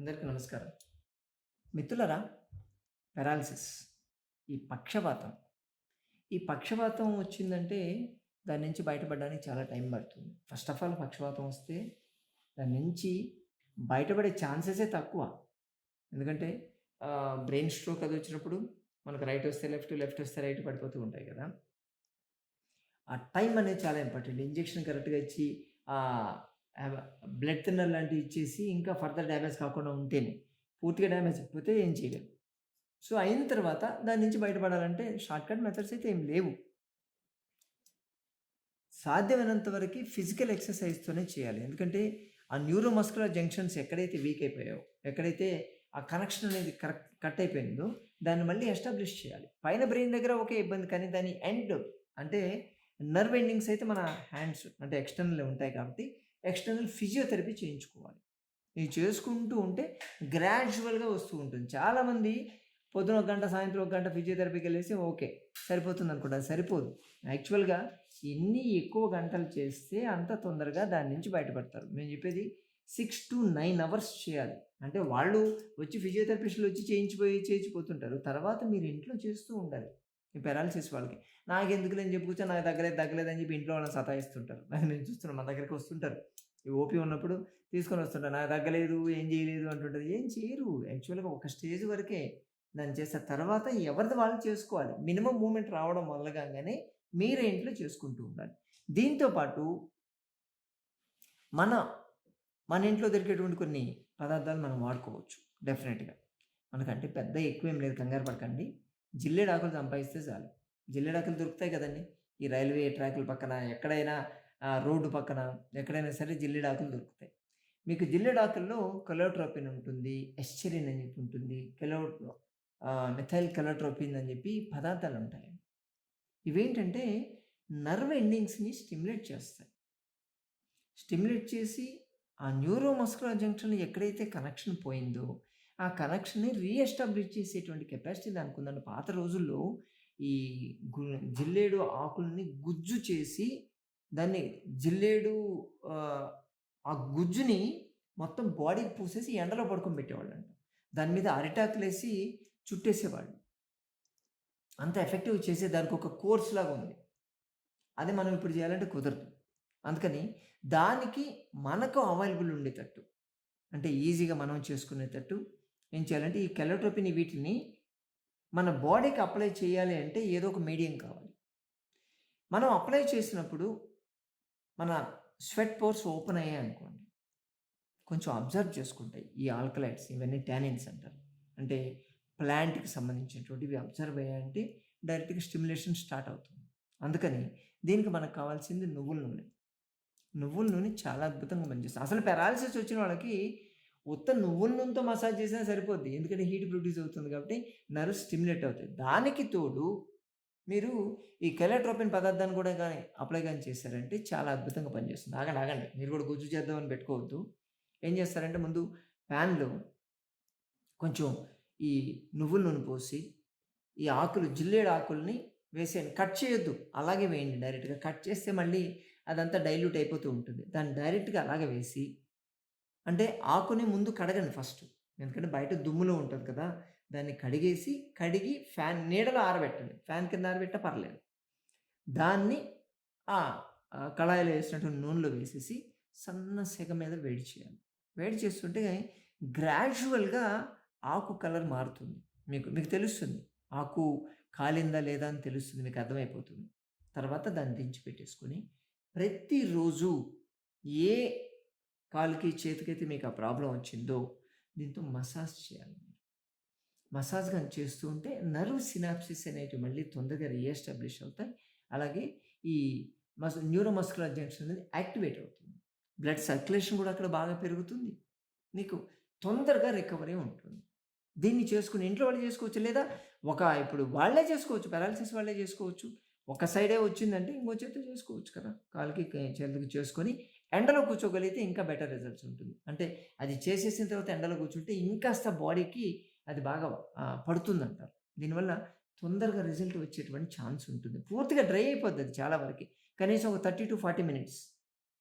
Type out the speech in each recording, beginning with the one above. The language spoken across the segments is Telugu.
అందరికీ నమస్కారం. మిత్రులరా పెరాలసిస్ ఈ పక్షపాతం ఈ పక్షపాతం వచ్చిందంటే దాని నుంచి బయటపడడానికి చాలా టైం పడుతుంది. ఫస్ట్ ఆఫ్ ఆల్ పక్షపాతం వస్తే దాని నుంచి బయటపడే ఛాన్సెసే తక్కువ. ఎందుకంటే బ్రెయిన్ స్ట్రోక్ అది వచ్చినప్పుడు మనకు రైట్ వస్తే లెఫ్ట్ లెఫ్ట్ వస్తే రైట్ పడిపోతూ ఉంటాయి కదా. ఆ టైం అనేది చాలా ఇంపార్టెంట్. ఇంజెక్షన్ కరెక్ట్గా ఇచ్చి బ్లడ్ థిన్నర్ లాంటివి ఇచ్చేసి ఇంకా ఫర్దర్ డ్యామేజ్ కాకుండా ఉంటేనే పూర్తిగా డ్యామేజ్ అయిపోతే ఏం చేయలేము సో అయిన తర్వాత దాని నుంచి బయటపడాలంటే షార్ట్కట్ మెథడ్స్ అయితే ఏం లేవు. సాధ్యమైనంత వరకు ఫిజికల్ ఎక్సర్సైజ్తోనే చేయాలి. ఎందుకంటే ఆ న్యూరోమస్కులర్ జంక్షన్స్ ఎక్కడైతే వీక్ అయిపోయాయో ఎక్కడైతే ఆ కనెక్షన్ అనేది కరెక్ట్ కట్ అయిపోయిందో దాన్ని మళ్ళీ ఎస్టాబ్లిష్ చేయాలి. పైన బ్రెయిన్ దగ్గర ఒకే ఇబ్బంది కానీ దాని ఎండ్ అంటే నర్వ్ ఎండింగ్స్ అయితే మన హ్యాండ్స్ అంటే ఎక్స్టర్నల్ ఉంటాయి కాబట్టి ఎక్స్టర్నల్ ఫిజియోథెరపీ చేయించుకోవాలి. ఇది చేసుకుంటూ ఉంటే గ్రాడ్యువల్గా వస్తూ ఉంటుంది. చాలామంది పొద్దున ఒక గంట సాయంత్రం ఒక గంట ఫిజియోథెరపీకి వెళ్ళేసి ఓకే సరిపోతుంది అనుకుంటా సరిపోదు. యాక్చువల్గా ఎన్ని ఎక్కువ గంటలు చేస్తే అంత తొందరగా దాని నుంచి బయటపడతారు. మేము చెప్పేది సిక్స్ టు నైన్ అవర్స్ చేయాలి. అంటే వాళ్ళు వచ్చి ఫిజియోథెరపిస్టులు వచ్చి చేయించిపోయి చేయించిపోతుంటారు. తర్వాత మీరు ఇంట్లో చేస్తూ ఉండాలి. ఈ పెరాలసిస్ వాళ్ళకి. నాకు ఎందుకు నేను చెప్పుకొచ్చా నాకు తగ్గలేదు తగ్గలేదు అని చెప్పి ఇంట్లో వాళ్ళని సతాయిస్తుంటారు. నాకు నేను చూస్తున్నాను మా దగ్గరికి వస్తుంటారు. ఈ ఓపీ ఉన్నప్పుడు తీసుకొని వస్తుంటారు. నాకు తగ్గలేదు ఏం చేయలేదు అంటుంటుంది ఏం చేయరు. యాక్చువల్గా ఒక స్టేజ్ వరకే దాన్ని చేస్తే తర్వాత ఎవరిది వాళ్ళు చేసుకోవాలి? మినిమం మూమెంట్ రావడం మొదలగానే మీరే ఇంట్లో చేసుకుంటూ ఉండాలి. దీంతో పాటు మన మన ఇంట్లో దొరికేటువంటి కొన్ని పదార్థాలు మనం వాడుకోవచ్చు. డెఫినెట్గా. మనకంటే పెద్ద ఎక్కువ ఏం లేదు. కంగారు పడకండి. జిల్లేడాకులు సంపాదిస్తే చాలు. జిల్లేడాకులు దొరుకుతాయి కదండి. ఈ రైల్వే ట్రాకుల పక్కన ఎక్కడైనా రోడ్డు పక్కన ఎక్కడైనా సరే జిల్లేడాకులు దొరుకుతాయి. మీకు జిల్లేడాకుల్లో కెలోట్రోపిన్ ఉంటుంది ఎస్చెరిన్ అని చెప్పి ఉంటుంది కెలో మెథైల్ కెలోట్రోపిన్ అని చెప్పి పదార్థాలు ఉంటాయి. ఇవేంటంటే నర్వ్ ఎండింగ్స్ని స్టిమ్యులేట్ చేస్తాయి. స్టిమ్యులేట్ చేసి ఆ న్యూరోమస్కులర్ జంక్షన్ ఎక్కడైతే కనెక్షన్ పోయిందో ఆ కనెక్షన్ని రీఎస్టాబ్లిష్ చేసేటువంటి కెపాసిటీ దానికి ఉందండి పాత రోజుల్లో ఈ గు జిల్లేడు ఆకుల్ని గుజ్జు చేసి దాన్ని జిల్లేడు ఆ, గుజ్జుని మొత్తం బాడీకి పూసేసి ఎండలో పడుకొని పెట్టేవాళ్ళు అంట దాని మీద అరిటాకులేసి చుట్టేసేవాళ్ళు. అంత ఎఫెక్టివ్ చేసే దానికి ఒక కోర్స్ లాగా ఉంది. అది మనం ఇప్పుడు చేయాలంటే కుదరదు. అందుకని దానికి మనకు అవైలబుల్ ఉండేటట్టు. అంటే ఈజీగా మనం చేసుకునేటట్టు ఏం చేయాలంటే ఈ కెలోట్రోపిని వీటిని మన బాడీకి అప్లై చేయాలి అంటే ఏదో ఒక మీడియం కావాలి. మనం అప్లై చేసినప్పుడు మన స్వెట్ పోర్స్ ఓపెన్ అయ్యాయి అనుకోండి. కొంచెం అబ్జర్వ్ చేసుకుంటాయి ఈ ఆల్కలైట్స్ ఇవన్నీ ట్యానిన్స్ అంటారు. అంటే ప్లాంట్కి సంబంధించినటువంటివి అబ్జర్వ్ అయ్యాయంటే డైరెక్ట్గా స్టిమ్యులేషన్ స్టార్ట్ అవుతుంది. అందుకని దీనికి మనకు కావాల్సింది నువ్వుల నూనె. నువ్వుల నూనె చాలా అద్భుతంగా పనిచేస్తుంది. అసలు పెరాలసిస్ వచ్చిన వాళ్ళకి ఉత్త నువ్వుల నూనెతో మసాజ్ చేసినా సరిపోద్ది. ఎందుకంటే హీట్ ప్రొడ్యూస్ అవుతుంది కాబట్టి నర్వ్ స్టిమ్యులేట్ అవుతుంది. దానికి తోడు మీరు ఈ కెలట్రోపిన్ పదార్థాన్ని కూడా కానీ అప్లై కానీ చేశారంటే చాలా అద్భుతంగా పనిచేస్తుంది. ఆగండి ఆగండి. మీరు కూడా గుజ్జు చేద్దామని పెట్టుకోవద్దు. ఏం చేస్తారంటే ముందు ప్యాన్లో కొంచెం ఈ నువ్వుల నూనె పోసి ఈ ఆకులు జిల్లేడు ఆకుల్ని వేసేయండి. కట్ చేయొద్దు. అలాగే వేయండి డైరెక్ట్గా. కట్ చేస్తే మళ్ళీ అదంతా డైల్యూట్ అయిపోతూ ఉంటుంది. దాన్ని డైరెక్ట్గా అలాగే వేసి అంటే ఆకుని ముందు కడగండి ఫస్ట్. ఎందుకంటే బయట దుమ్ములో ఉంటుంది కదా దాన్ని కడిగేసి కడిగి ఫ్యాన్ నీడలో ఆరబెట్టండి. ఫ్యాన్ కింద ఆరబెట్ట పర్లేదు. దాన్ని ఆ కళాయిలో వేసినటువంటి నూనెలో వేసేసి సన్న సెగ మీద వేడి చేయాలి. వేడి చేస్తుంటే గ్రాడ్యువల్గా ఆకు కలర్ మారుతుంది. మీకు మీకు తెలుస్తుంది. ఆకు కాలిందా లేదా అని తెలుస్తుంది మీకు అర్థమైపోతుంది. తర్వాత దాన్ని దించి పెట్టేసుకొని ప్రతిరోజు ఏ కాలుకి చేతికైతే మీకు ఆ ప్రాబ్లం వచ్చిందో దీంతో మసాజ్ చేయాలి మసాజ్ కానీ చేస్తూ ఉంటే నర్వ్ సినాప్సిస్ అనేటివి మళ్ళీ తొందరగా రీఎస్టాబ్లిష్ అవుతాయి. అలాగే ఈ మస్ న్యూరోమస్కులర్ జంక్షన్ అనేది యాక్టివేట్ అవుతుంది. బ్లడ్ సర్క్యులేషన్ కూడా అక్కడ బాగా పెరుగుతుంది. నీకు తొందరగా రికవరీ ఉంటుంది. దీన్ని చేసుకుని ఇంట్లో వాళ్ళు చేసుకోవచ్చు లేదా ఒక ఇప్పుడు వాళ్ళే చేసుకోవచ్చు పారాలసిస్ వాళ్ళే చేసుకోవచ్చు. ఒక సైడే వచ్చిందంటే ఇంకో చేతితో చేసుకోవచ్చు కదా. కాలుకి చేతికి చేసుకొని ఎండలో కూర్చోగలిగితే ఇంకా బెటర్ రిజల్ట్స్ ఉంటుంది అంటే అది చేసేసిన తర్వాత ఎండలో కూర్చుంటే ఇంకాస్త బాడీకి అది బాగా పడుతుంది పడుతుందంటారు దీనివల్ల తొందరగా రిజల్ట్ వచ్చేటువంటి ఛాన్స్ ఉంటుంది పూర్తిగా డ్రై అయిపోద్ది అది చాలా వరకు కనీసం ఒక థర్టీ టు ఫార్టీ మినిట్స్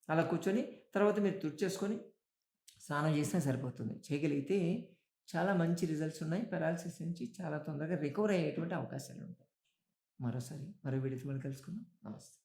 అలా కూర్చొని తర్వాత మీరు తుడిచేసుకొని స్నానం చేసినా సరిపోతుంది. చేయగలిగితే చాలా మంచి రిజల్ట్స్ ఉన్నాయి. పెరాలసిస్ నుంచి చాలా తొందరగా రికవర్ అయ్యేటువంటి అవకాశాలుంటాయి. మరోసారి మరో వీడియోతో కలుసుకుందాం. నమస్తే.